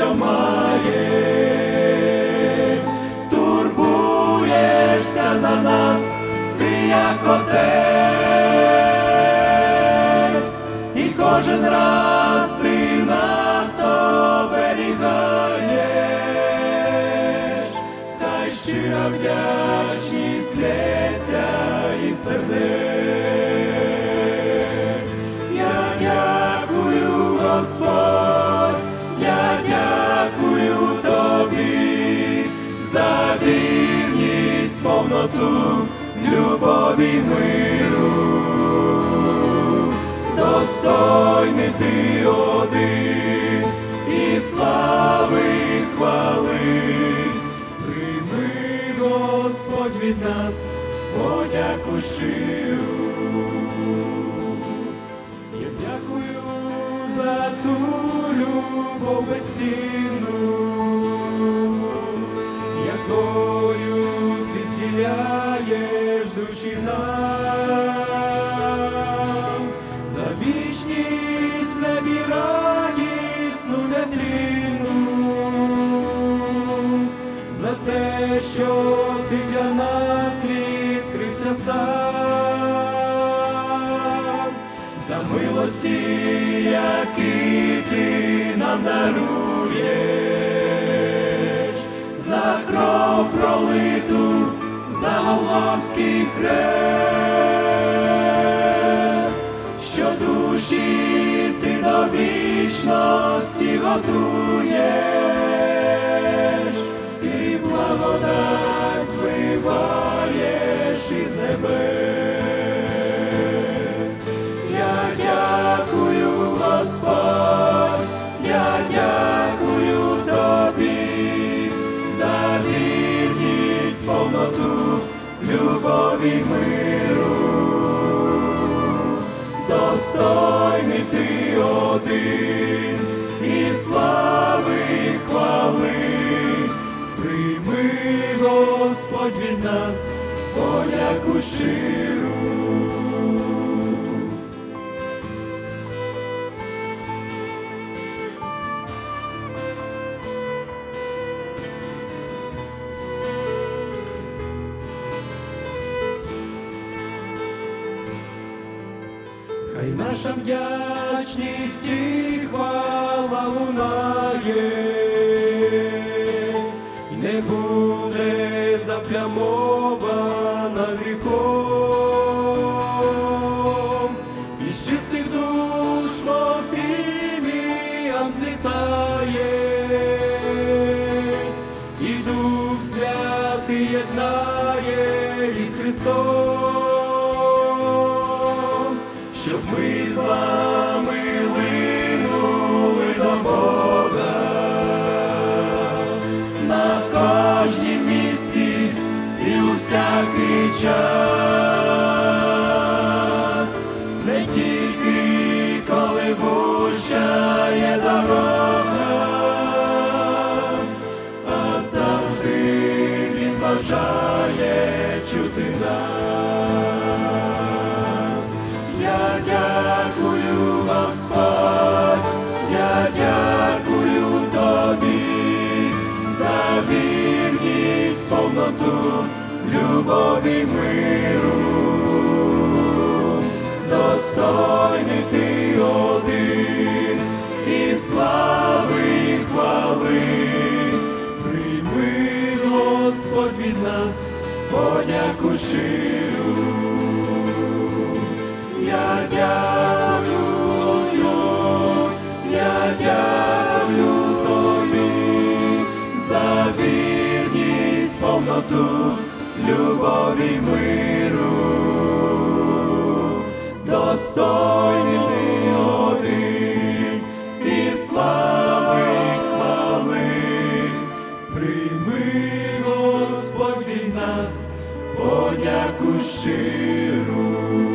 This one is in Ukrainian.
що має. Турбуєшся за нас, ти як отець, і кожен раз ти нас оберігаєш, хай щира вдячність лється і сердець. Повноту, любові миру. Достойний ти один і слави хвали. Прийми, Господь, від нас подяку щиру. Я дякую за ту любов безцінну, якою зціляєш душі нам, за вічність в небі радісну нетлінну, за те, що ти для нас відкрився сам, за милості, які ти нам даруєш, за кров пролиту, за Голгофський хрест, що душі ти до вічності готуєш, і благодать зливаєш із небес. Я дякую, Господь, я дякую тобі за вірність, повноту, любові миру. Достойний ти один і слави і хвали. Прийми, Господь, від нас поляку щиру. Хай наша вдячність і хвала лунає, у всякий час, не тільки коли вуща є дорога, а завжди він бажає чути нас. Я дякую, Господь, любові миру. Достойний ти один і слави і хвали. Прийми, Господь, від нас подяку щиру. Я дякую, Господь, я дякую тобі за вірність, повноту, любові миру, достойний ти один і слави хвали, прийми, Господь від нас, подяку щиру.